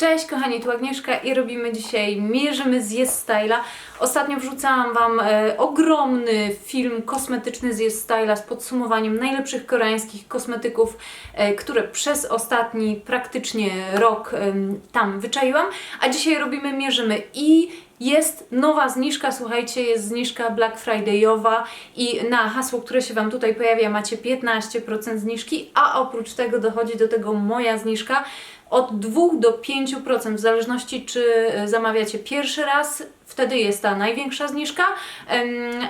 Cześć kochani, tu Agnieszka i robimy dzisiaj Mierzymy z Yes. Ostatnio wrzucałam Wam e, ogromny film kosmetyczny z Yes z podsumowaniem najlepszych koreańskich kosmetyków, e, które przez ostatni praktycznie rok em, tam wyczaiłam. A dzisiaj robimy Mierzymy i jest nowa zniżka, słuchajcie, jest zniżka Black Friday'owa i na hasło, które się Wam tutaj pojawia macie 15% zniżki, a oprócz tego dochodzi do tego moja zniżka od 2 do 5%, w zależności czy e, zamawiacie pierwszy raz, wtedy jest ta największa zniżka,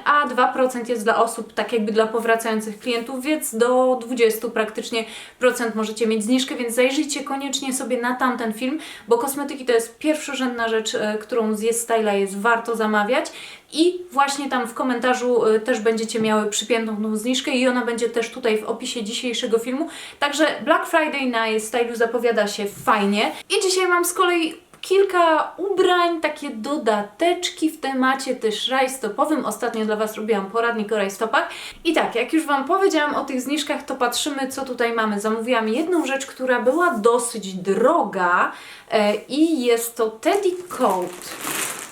a 2% jest dla osób tak jakby dla powracających klientów, więc do 20 praktycznie procent możecie mieć zniżkę, więc zajrzyjcie koniecznie sobie na tamten film, bo kosmetyki to jest pierwszorzędna rzecz, e, którą z Jest Styla jest warto zamawiać i właśnie tam w komentarzu e, też będziecie miały przypiętą tą zniżkę i ona będzie też tutaj w opisie dzisiejszego filmu. Także Black Friday na Jest Stylu zapowiada się fajnie. I dzisiaj mam z kolei kilka ubrań, takie dodateczki w temacie też rajstopowym. Ostatnio dla Was robiłam poradnik o rajstopach. I tak, jak już Wam powiedziałam o tych zniżkach, to patrzymy, co tutaj mamy. Zamówiłam jedną rzecz, która była dosyć droga e, i jest to Teddy Coat.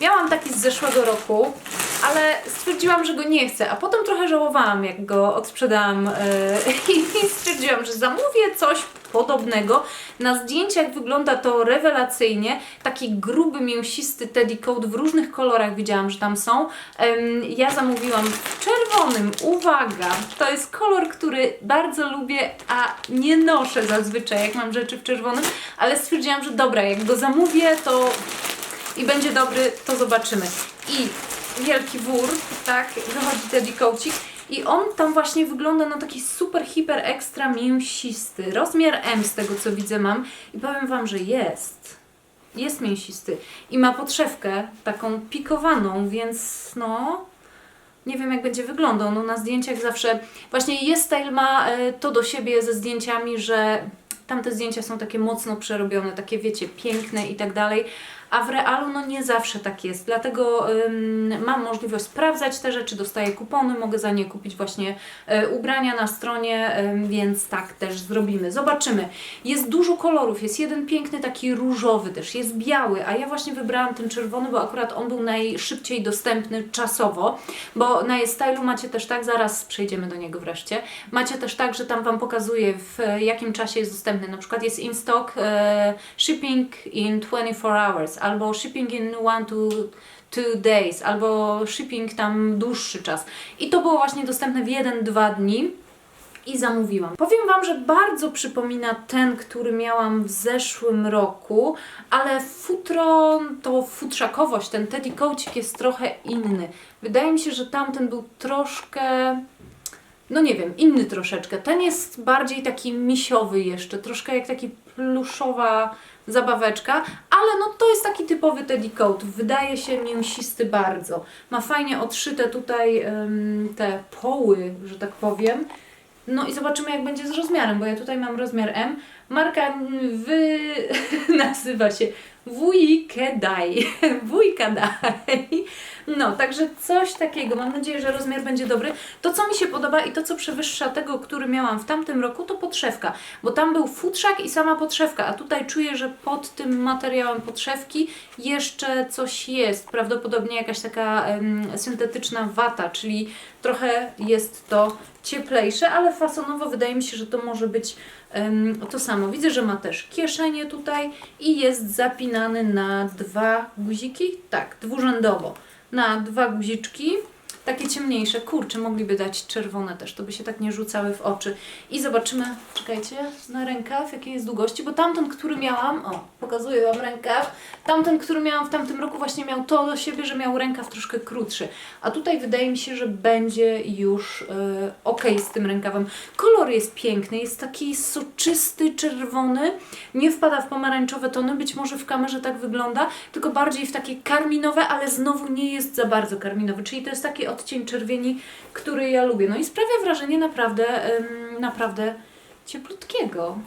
Miałam taki z zeszłego roku, ale stwierdziłam, że go nie chcę, a potem trochę żałowałam, jak go odsprzedałam yy, i stwierdziłam, że zamówię coś podobnego. Na zdjęciach wygląda to rewelacyjnie. Taki gruby, mięsisty teddy coat w różnych kolorach widziałam, że tam są. Ja zamówiłam w czerwonym. Uwaga, to jest kolor, który bardzo lubię, a nie noszę zazwyczaj, jak mam rzeczy w czerwonym, ale stwierdziłam, że dobra, jak go zamówię, to i będzie dobry, to zobaczymy. I wielki wór, tak, wychodzi Teddy Coacik i on tam właśnie wygląda na taki super, hiper, ekstra mięsisty. Rozmiar M z tego co widzę mam i powiem Wam, że jest. Jest mięsisty i ma podszewkę taką pikowaną, więc no... Nie wiem, jak będzie wyglądał. No, na zdjęciach zawsze. Właśnie jest style ma e, to do siebie ze zdjęciami, że tamte zdjęcia są takie mocno przerobione, takie wiecie, piękne i tak dalej. A w realu no nie zawsze tak jest, dlatego ym, mam możliwość sprawdzać te rzeczy, dostaję kupony, mogę za nie kupić właśnie e, ubrania na stronie, ym, więc tak też zrobimy. Zobaczymy. Jest dużo kolorów, jest jeden piękny taki różowy też, jest biały, a ja właśnie wybrałam ten czerwony, bo akurat on był najszybciej dostępny czasowo, bo na stylu macie też tak, zaraz przejdziemy do niego wreszcie, macie też tak, że tam Wam pokazuje w jakim czasie jest dostępny, na przykład jest in stock, e, shipping in 24 hours, albo shipping in one to two days, albo shipping tam dłuższy czas. I to było właśnie dostępne w 1-2 dni i zamówiłam. Powiem Wam, że bardzo przypomina ten, który miałam w zeszłym roku, ale futro, to futrzakowość, ten Teddy Coacik jest trochę inny. Wydaje mi się, że tamten był troszkę no nie wiem, inny troszeczkę. Ten jest bardziej taki misiowy jeszcze, troszkę jak taki pluszowa zabaweczka, ale no to jest taki typowy Teddy Coat. Wydaje się mięsisty bardzo. Ma fajnie odszyte tutaj ym, te poły, że tak powiem. No i zobaczymy jak będzie z rozmiarem, bo ja tutaj mam rozmiar M. Marka wy... nazywa się Wujkedaj. Wujkadaj. No, także coś takiego. Mam nadzieję, że rozmiar będzie dobry. To, co mi się podoba i to, co przewyższa tego, który miałam w tamtym roku, to podszewka. Bo tam był futrzak i sama podszewka, a tutaj czuję, że pod tym materiałem podszewki jeszcze coś jest. Prawdopodobnie jakaś taka syntetyczna wata, czyli trochę jest to cieplejsze, ale fasonowo wydaje mi się, że to może być to samo. Widzę, że ma też kieszenie tutaj i jest zapinany na dwa guziki. Tak, dwurzędowo. Na dwa guziczki. Takie ciemniejsze. Kurczę, mogliby dać czerwone też, to by się tak nie rzucały w oczy. I zobaczymy, czekajcie, na rękaw, jakiej jest długości, bo tamten, który miałam, o, pokazuję Wam rękaw, tamten, który miałam w tamtym roku właśnie miał to do siebie, że miał rękaw troszkę krótszy. A tutaj wydaje mi się, że będzie już e, ok z tym rękawem. Kolor jest piękny, jest taki soczysty, czerwony, nie wpada w pomarańczowe tony, być może w kamerze tak wygląda, tylko bardziej w takie karminowe, ale znowu nie jest za bardzo karminowy, czyli to jest taki odcień czerwieni, który ja lubię. No i sprawia wrażenie naprawdę, naprawdę cieplutkiego.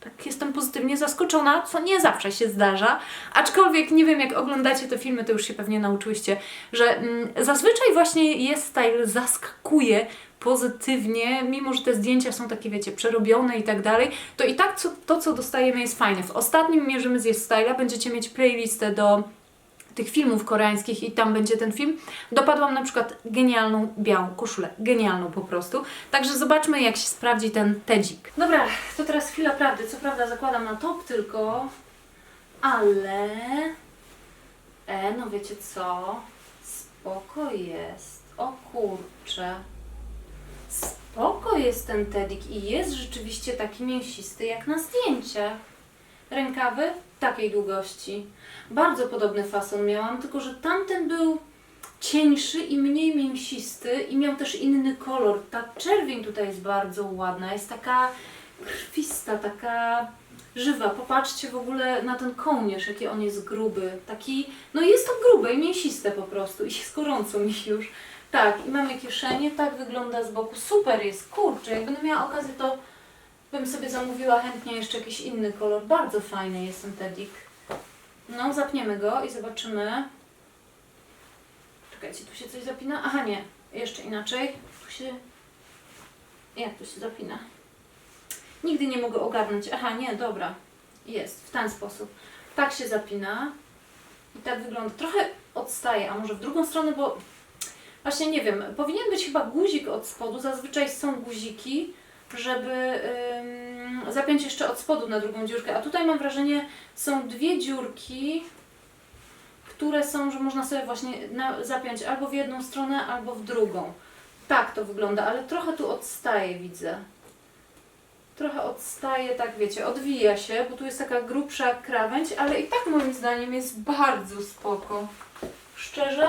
Tak jestem pozytywnie zaskoczona, co nie zawsze się zdarza. Aczkolwiek nie wiem, jak oglądacie te filmy, to już się pewnie nauczyłyście, że mm, zazwyczaj właśnie jest style zaskakuje pozytywnie, mimo że te zdjęcia są takie, wiecie, przerobione i tak dalej, to i tak co, to, co dostajemy jest fajne. W ostatnim Mierzymy z Jest Styla będziecie mieć playlistę do tych filmów koreańskich i tam będzie ten film. Dopadłam na przykład genialną białą koszulę. Genialną po prostu. Także zobaczmy, jak się sprawdzi ten tedzik. Dobra, to teraz chwila prawdy. Co prawda zakładam na top tylko, ale... E, no wiecie co? Spoko jest. O kurczę. Spoko jest ten tedik i jest rzeczywiście taki mięsisty jak na zdjęciach. Rękawy takiej długości. Bardzo podobny fason miałam, tylko że tamten był cieńszy i mniej mięsisty i miał też inny kolor. Ta czerwień tutaj jest bardzo ładna, jest taka krwista, taka żywa. Popatrzcie w ogóle na ten kołnierz, jaki on jest gruby. Taki, no jest to grube i mięsiste po prostu i jest gorąco mi już. Tak, i mamy kieszenie, tak wygląda z boku. Super jest, kurczę, jak będę miała okazję, to bym sobie zamówiła chętnie jeszcze jakiś inny kolor. Bardzo fajny jest ten tedik. No, zapniemy go i zobaczymy. Czekajcie, tu się coś zapina? Aha, nie. Jeszcze inaczej. Tu się... Jak tu się zapina? Nigdy nie mogę ogarnąć. Aha, nie, dobra. Jest, w ten sposób. Tak się zapina. I tak wygląda. Trochę odstaje, a może w drugą stronę, bo właśnie nie wiem, powinien być chyba guzik od spodu. Zazwyczaj są guziki, żeby ym, zapiąć jeszcze od spodu na drugą dziurkę. A tutaj mam wrażenie, są dwie dziurki, które są, że można sobie właśnie na, zapiąć albo w jedną stronę, albo w drugą. Tak to wygląda, ale trochę tu odstaje, widzę. Trochę odstaje, tak wiecie, odwija się, bo tu jest taka grubsza krawędź, ale i tak moim zdaniem jest bardzo spoko. Szczerze,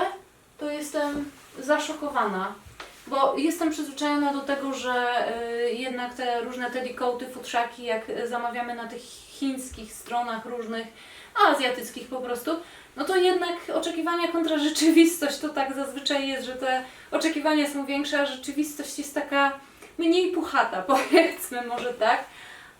to jestem zaszokowana. Bo jestem przyzwyczajona do tego, że y, jednak te różne tedikołty, futrzaki, jak zamawiamy na tych chińskich stronach różnych, azjatyckich po prostu, no to jednak oczekiwania kontra rzeczywistość to tak zazwyczaj jest, że te oczekiwania są większe, a rzeczywistość jest taka mniej puchata, powiedzmy może tak.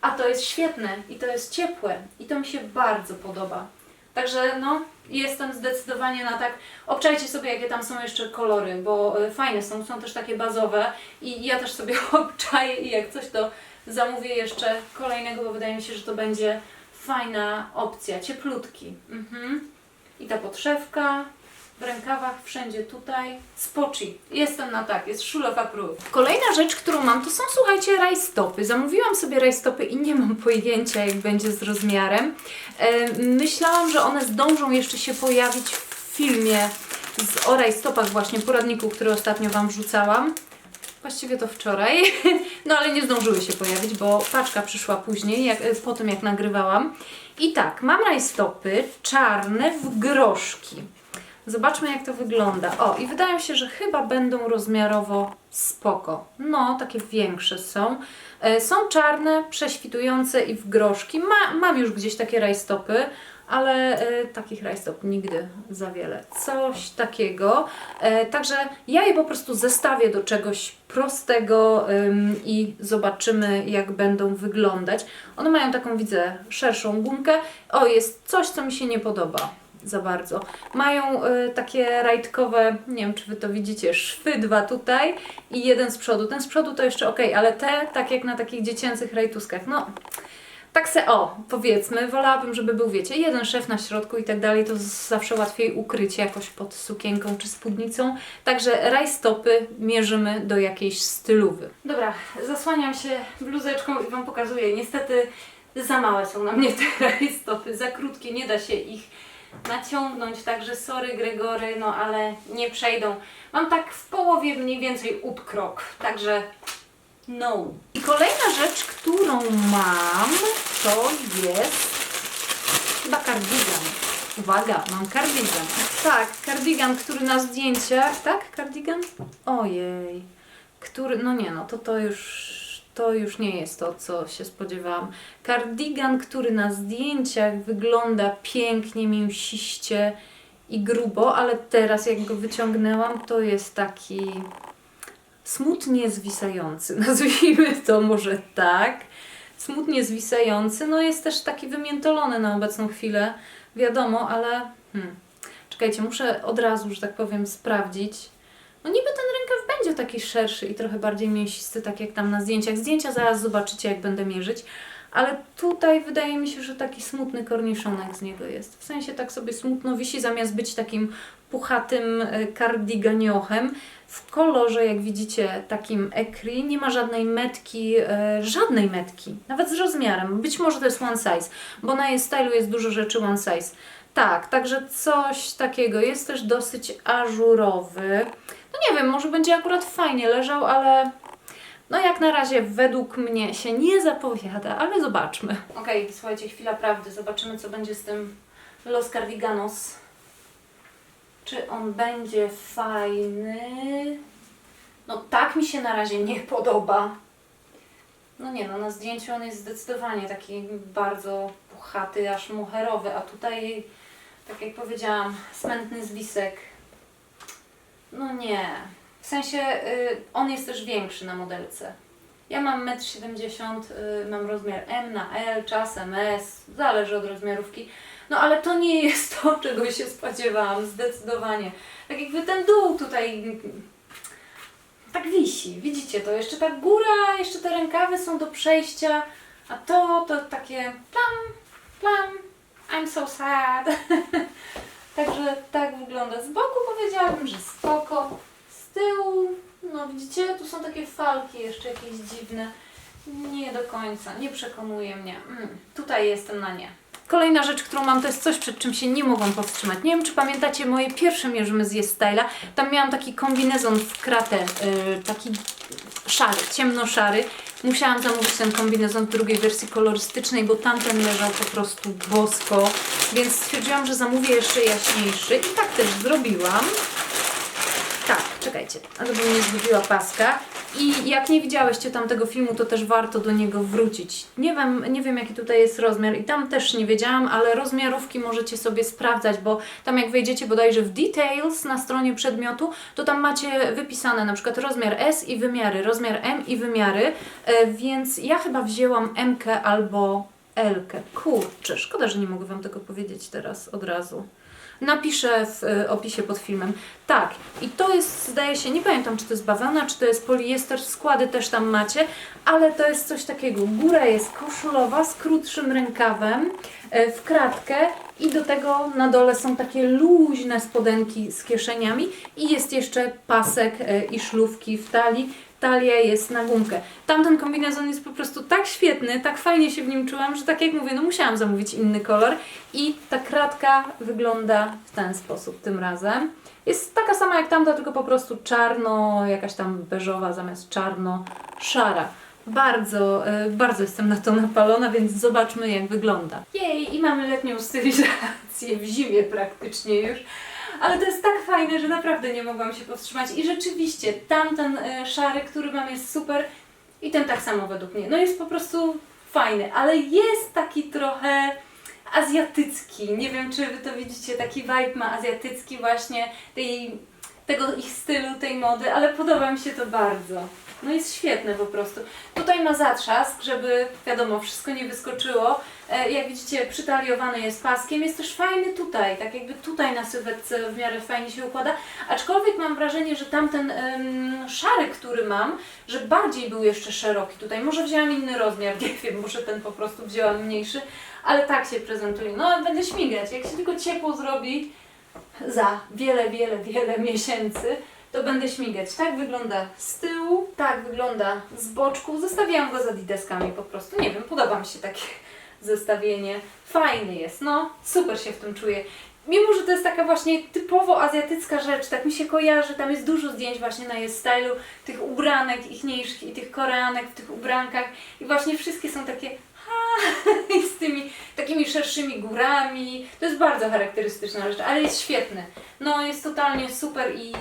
A to jest świetne i to jest ciepłe i to mi się bardzo podoba. Także no, jestem zdecydowanie na tak. Obczajcie sobie, jakie tam są jeszcze kolory, bo y, fajne są, są też takie bazowe i ja też sobie obczaję i jak coś to zamówię jeszcze kolejnego, bo wydaje mi się, że to będzie fajna opcja, cieplutki. Mhm. I ta podszewka w rękawach, wszędzie tutaj. Spoci. Jestem na tak, jest full of approve. Kolejna rzecz, którą mam, to są, słuchajcie, rajstopy. Zamówiłam sobie rajstopy i nie mam pojęcia, jak będzie z rozmiarem. E, myślałam, że one zdążą jeszcze się pojawić w filmie z, o rajstopach właśnie, poradniku, który ostatnio Wam wrzucałam. Właściwie to wczoraj, no ale nie zdążyły się pojawić, bo paczka przyszła później, jak, po tym jak nagrywałam. I tak, mam rajstopy czarne w groszki. Zobaczmy jak to wygląda. O, i wydaje mi się, że chyba będą rozmiarowo spoko. No, takie większe są. E, są czarne, prześwitujące i w groszki. Ma, mam już gdzieś takie rajstopy, ale e, takich rajstop nigdy za wiele. Coś takiego. E, także ja je po prostu zestawię do czegoś prostego i zobaczymy, jak będą wyglądać. One mają taką, widzę, szerszą gumkę. O, jest coś, co mi się nie podoba za bardzo. Mają y, takie rajtkowe, nie wiem czy Wy to widzicie, szwy dwa tutaj i jeden z przodu. Ten z przodu to jeszcze ok, ale te, tak jak na takich dziecięcych rajtuskach, no tak se, o, powiedzmy, wolałabym, żeby był, wiecie, jeden szef na środku i tak dalej, to zawsze łatwiej ukryć jakoś pod sukienką czy spódnicą. Także rajstopy mierzymy do jakiejś stylowy. Dobra, zasłaniam się bluzeczką i Wam pokazuję. Niestety za małe są na mnie te rajstopy, za krótkie, nie da się ich naciągnąć, także sorry Gregory, no ale nie przejdą. Mam tak w połowie mniej więcej ud krok, także no. I kolejna rzecz, którą mam, to jest chyba kardigan. Uwaga, mam kardigan. Tak, kardigan, który na zdjęciach, tak? Kardigan? Ojej. Który, no nie no, to to już, to już nie jest to, co się spodziewałam. Kardigan, który na zdjęciach wygląda pięknie, mięsiście i grubo, ale teraz jak go wyciągnęłam, to jest taki smutnie zwisający, nazwijmy to może tak. Smutnie zwisający, no jest też taki wymiętolony na obecną chwilę, wiadomo, ale hmm. czekajcie, muszę od razu, że tak powiem, sprawdzić. No niby będzie taki szerszy i trochę bardziej mięsisty, tak jak tam na zdjęciach. Zdjęcia zaraz zobaczycie, jak będę mierzyć. Ale tutaj wydaje mi się, że taki smutny korniszonek z niego jest. W sensie tak sobie smutno wisi, zamiast być takim puchatym e, kardiganiochem. W kolorze, jak widzicie, takim ekri, nie ma żadnej metki, e, żadnej metki, nawet z rozmiarem. Być może to jest one size, bo na jej stylu jest dużo rzeczy one size. Tak, także coś takiego. Jest też dosyć ażurowy. No nie wiem, może będzie akurat fajnie leżał, ale no jak na razie według mnie się nie zapowiada, ale zobaczmy. Okej, słuchajcie, chwila prawdy. Zobaczymy, co będzie z tym Los Cardiganos. Czy on będzie fajny? No tak mi się na razie nie podoba. No nie no, na zdjęciu on jest zdecydowanie taki bardzo puchaty, aż mucherowy, a tutaj, tak jak powiedziałam, smętny zwisek. No nie. W sensie y, on jest też większy na modelce. Ja mam 1,70 m, y, mam rozmiar M na L, czasem S, zależy od rozmiarówki. No ale to nie jest to, czego się spodziewałam, zdecydowanie. Tak jakby ten dół tutaj tak wisi, widzicie to? Jeszcze ta góra, jeszcze te rękawy są do przejścia, a to, to takie plam, plam, I'm so sad. Także tak wygląda. Z boku powiedziałabym, że spoko. Z tyłu, no widzicie, tu są takie falki jeszcze jakieś dziwne. Nie do końca, nie przekonuje mnie. Mm, tutaj jestem na nie. Kolejna rzecz, którą mam, to jest coś, przed czym się nie mogłam powstrzymać. Nie wiem, czy pamiętacie moje pierwsze mierzymy z Styla. Tam miałam taki kombinezon w kratę, yy, taki szary, ciemno-szary. Musiałam zamówić ten kombinezon w drugiej wersji kolorystycznej, bo tamten leżał po prostu bosko. Więc stwierdziłam, że zamówię jeszcze jaśniejszy i tak też zrobiłam. Tak, czekajcie, ale bym nie zgubiła paska. I jak nie widziałyście tamtego filmu, to też warto do niego wrócić. Nie wiem, nie wiem jaki tutaj jest rozmiar i tam też nie wiedziałam, ale rozmiarówki możecie sobie sprawdzać, bo tam jak wejdziecie bodajże w details na stronie przedmiotu, to tam macie wypisane na przykład rozmiar S i wymiary, rozmiar M i wymiary, e, więc ja chyba wzięłam M albo L. -kę. Kurczę, szkoda, że nie mogę Wam tego powiedzieć teraz od razu. Napiszę w y, opisie pod filmem. Tak, i to jest, zdaje się, nie pamiętam czy to jest bawełna, czy to jest poliester, składy też tam macie, ale to jest coś takiego. Góra jest koszulowa z krótszym rękawem y, w kratkę i do tego na dole są takie luźne spodenki z kieszeniami i jest jeszcze pasek y, i szlówki w talii talia jest na gumkę. Tamten kombinezon jest po prostu tak świetny, tak fajnie się w nim czułam, że tak jak mówię, no musiałam zamówić inny kolor i ta kratka wygląda w ten sposób tym razem. Jest taka sama jak tamta, tylko po prostu czarno, jakaś tam beżowa zamiast czarno-szara. Bardzo, y, bardzo jestem na to napalona, więc zobaczmy jak wygląda. Jej, i mamy letnią stylizację w zimie praktycznie już ale to jest tak fajne, że naprawdę nie mogłam się powstrzymać. I rzeczywiście, tamten e, szary, który mam, jest super i ten tak samo według mnie. No jest po prostu fajny, ale jest taki trochę azjatycki. Nie wiem, czy Wy to widzicie, taki vibe ma azjatycki właśnie tej, tego ich stylu, tej mody, ale podoba mi się to bardzo. No jest świetne po prostu. Tutaj ma zatrzask, żeby wiadomo, wszystko nie wyskoczyło. E, jak widzicie, przytaliowany jest paskiem. Jest też fajny tutaj, tak jakby tutaj na sylwetce w miarę fajnie się układa. Aczkolwiek mam wrażenie, że tamten ym, szary, który mam, że bardziej był jeszcze szeroki tutaj. Może wzięłam inny rozmiar, nie wiem, może ten po prostu wzięłam mniejszy, ale tak się prezentuje. No, będę śmigać. Jak się tylko ciepło zrobi za wiele, wiele, wiele miesięcy, to będę śmigać. Tak wygląda z tyłu, tak wygląda z boczku. Zostawiałam go za dideskami po prostu. Nie wiem, podoba mi się takie zestawienie. Fajny jest, no, super się w tym czuję. Mimo, że to jest taka właśnie typowo azjatycka rzecz, tak mi się kojarzy, tam jest dużo zdjęć właśnie na jej stylu, tych ubranek ichniejszych i tych koreanek w tych ubrankach i właśnie wszystkie są takie z tymi takimi szerszymi górami. To jest bardzo charakterystyczna rzecz, ale jest świetny. No, jest totalnie super i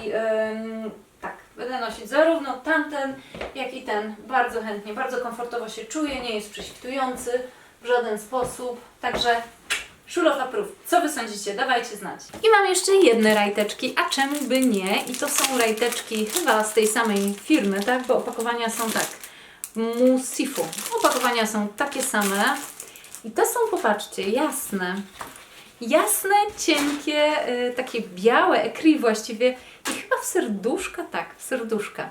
tak, będę nosić zarówno tamten, jak i ten bardzo chętnie, bardzo komfortowo się czuję, nie jest prześwitujący w żaden sposób, także Szulowa proof. Co Wy sądzicie? Dawajcie znać. I mam jeszcze jedne rajteczki, a czemu by nie? I to są rajteczki chyba z tej samej firmy, tak? Bo opakowania są tak. Musifu. Opakowania są takie same. I to są, popatrzcie, jasne. Jasne, cienkie, y, takie białe, ekry właściwie. I chyba w serduszka? Tak, w serduszka.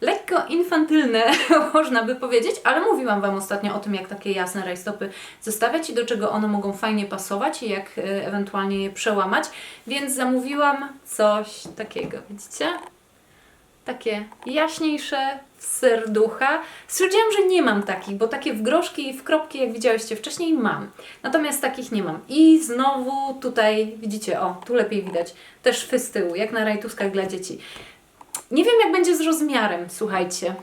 Lekko infantylne, można by powiedzieć, ale mówiłam Wam ostatnio o tym, jak takie jasne rajstopy zestawiać i do czego one mogą fajnie pasować i jak e, ewentualnie je przełamać, więc zamówiłam coś takiego, widzicie? Takie jaśniejsze serducha. Stwierdziłam, że nie mam takich, bo takie w groszki i w kropki, jak widziałyście wcześniej, mam. Natomiast takich nie mam. I znowu tutaj, widzicie, o, tu lepiej widać, te szwy z tyłu, jak na rajtuskach dla dzieci. Nie wiem, jak będzie z rozmiarem, słuchajcie.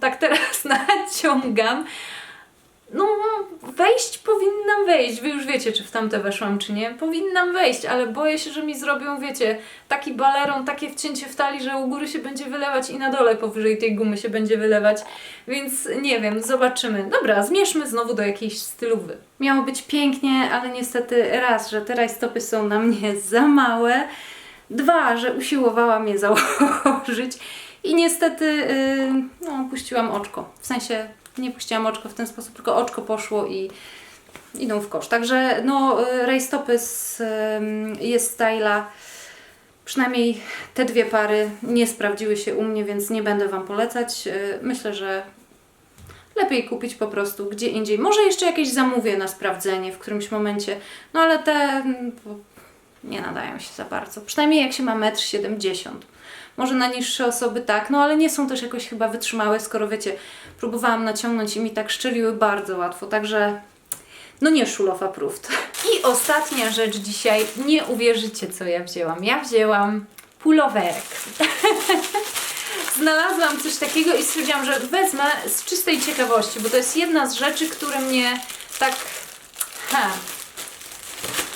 Tak teraz naciągam. No, wejść powinnam wejść. Wy już wiecie, czy w tamte weszłam, czy nie. Powinnam wejść, ale boję się, że mi zrobią, wiecie, taki baleron, takie wcięcie w talii, że u góry się będzie wylewać i na dole powyżej tej gumy się będzie wylewać. Więc nie wiem, zobaczymy. Dobra, zmierzmy znowu do jakiejś stylowy. Miało być pięknie, ale niestety raz, że te stopy są na mnie za małe. Dwa, że usiłowałam je założyć i niestety yy, no, puściłam oczko. W sensie nie puściłam oczko w ten sposób, tylko oczko poszło i idą w kosz. Także no, y, rajstopy z yy, jest styla. Przynajmniej te dwie pary nie sprawdziły się u mnie, więc nie będę Wam polecać. Yy, Myślę, że lepiej kupić po prostu gdzie indziej. Może jeszcze jakieś zamówię na sprawdzenie w którymś momencie, no ale te mm, nie nadają się za bardzo. Przynajmniej jak się ma 1,70 m. Może na niższe osoby tak, no ale nie są też jakoś chyba wytrzymałe, skoro wiecie, próbowałam naciągnąć i mi tak szczeliły bardzo łatwo, także no nie Szulof approved. I ostatnia rzecz dzisiaj, nie uwierzycie co ja wzięłam. Ja wzięłam pulowerek. Znalazłam coś takiego i stwierdziłam, że wezmę z czystej ciekawości, bo to jest jedna z rzeczy, które mnie tak... Ha,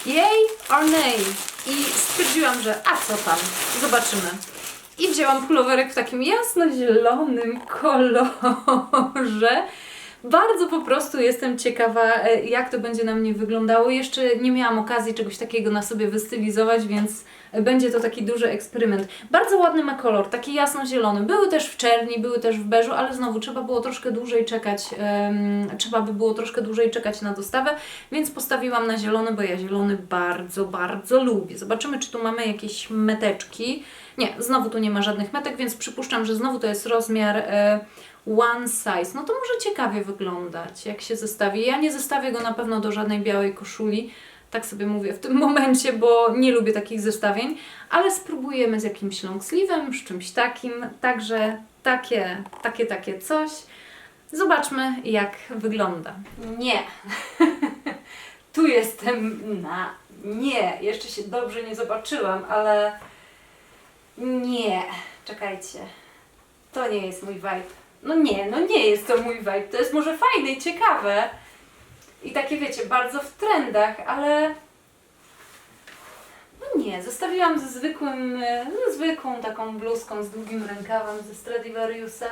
Jej or nay. I stwierdziłam, że a co tam, zobaczymy. I wzięłam pulowerek w takim jasno-zielonym kolorze. Bardzo po prostu jestem ciekawa, e, jak to będzie na mnie wyglądało. Jeszcze nie miałam okazji czegoś takiego na sobie wystylizować, więc będzie to taki duży eksperyment. Bardzo ładny ma kolor, taki jasno-zielony. Były też w czerni, były też w beżu, ale znowu trzeba było troszkę dłużej czekać, em, trzeba by było troszkę dłużej czekać na dostawę, więc postawiłam na zielony, bo ja zielony bardzo, bardzo lubię. Zobaczymy, czy tu mamy jakieś meteczki. Nie, znowu tu nie ma żadnych metek, więc przypuszczam, że znowu to jest rozmiar e, one size. No to może ciekawie wyglądać, jak się zestawi. Ja nie zestawię go na pewno do żadnej białej koszuli, tak sobie mówię w tym momencie, bo nie lubię takich zestawień, ale spróbujemy z jakimś long sleeve'em, z czymś takim, także takie, takie, takie coś. Zobaczmy, jak wygląda. Nie. tu jestem na nie. Jeszcze się dobrze nie zobaczyłam, ale nie. Czekajcie. To nie jest mój vibe. No nie, no nie jest to mój vibe. To jest może fajne i ciekawe. I takie wiecie, bardzo w trendach, ale. No nie, zostawiłam ze zwykłym, e, ze zwykłą taką bluzką z długim rękawem ze Stradivariusa.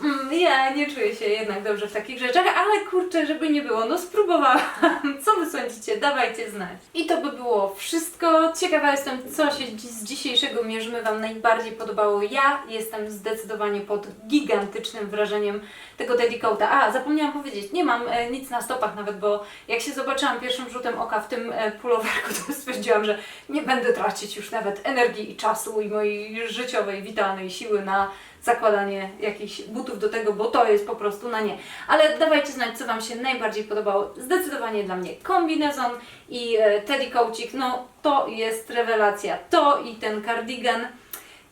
Mm, ja nie czuję się jednak dobrze w takich rzeczach, ale kurczę, żeby nie było, no spróbowałam. Co wy sądzicie? Dawajcie znać. I to by było wszystko. Ciekawa jestem, co się z dzisiejszego mierzymy Wam najbardziej podobało. Ja jestem zdecydowanie pod gigantycznym wrażeniem tego Dedicoata. A, zapomniałam powiedzieć, nie mam e, nic na stopach nawet, bo jak się zobaczyłam pierwszym rzutem oka w tym e, pulowerku, to stwierdziłam, że nie będę tracić już nawet energii i czasu i mojej życiowej, witalnej siły na zakładanie jakichś butów do tego, bo to jest po prostu na nie. Ale dawajcie znać, co Wam się najbardziej podobało. Zdecydowanie dla mnie kombinezon i e, Teddy Coacik, no to jest rewelacja. To i ten kardigan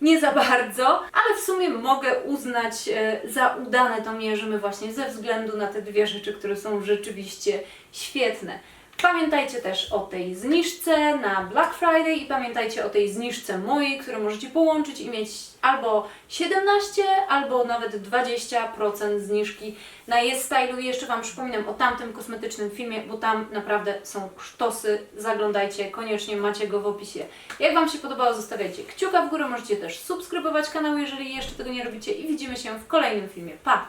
nie za bardzo, ale w sumie mogę uznać e, za udane to mierzymy właśnie ze względu na te dwie rzeczy, które są rzeczywiście świetne. Pamiętajcie też o tej zniżce na Black Friday i pamiętajcie o tej zniżce mojej, którą możecie połączyć i mieć albo 17, albo nawet 20% zniżki na Jest Stylu. I jeszcze Wam przypominam o tamtym kosmetycznym filmie, bo tam naprawdę są sztosy. Zaglądajcie, koniecznie macie go w opisie. Jak Wam się podobało, zostawiajcie kciuka w górę, możecie też subskrybować kanał, jeżeli jeszcze tego nie robicie i widzimy się w kolejnym filmie. Pa!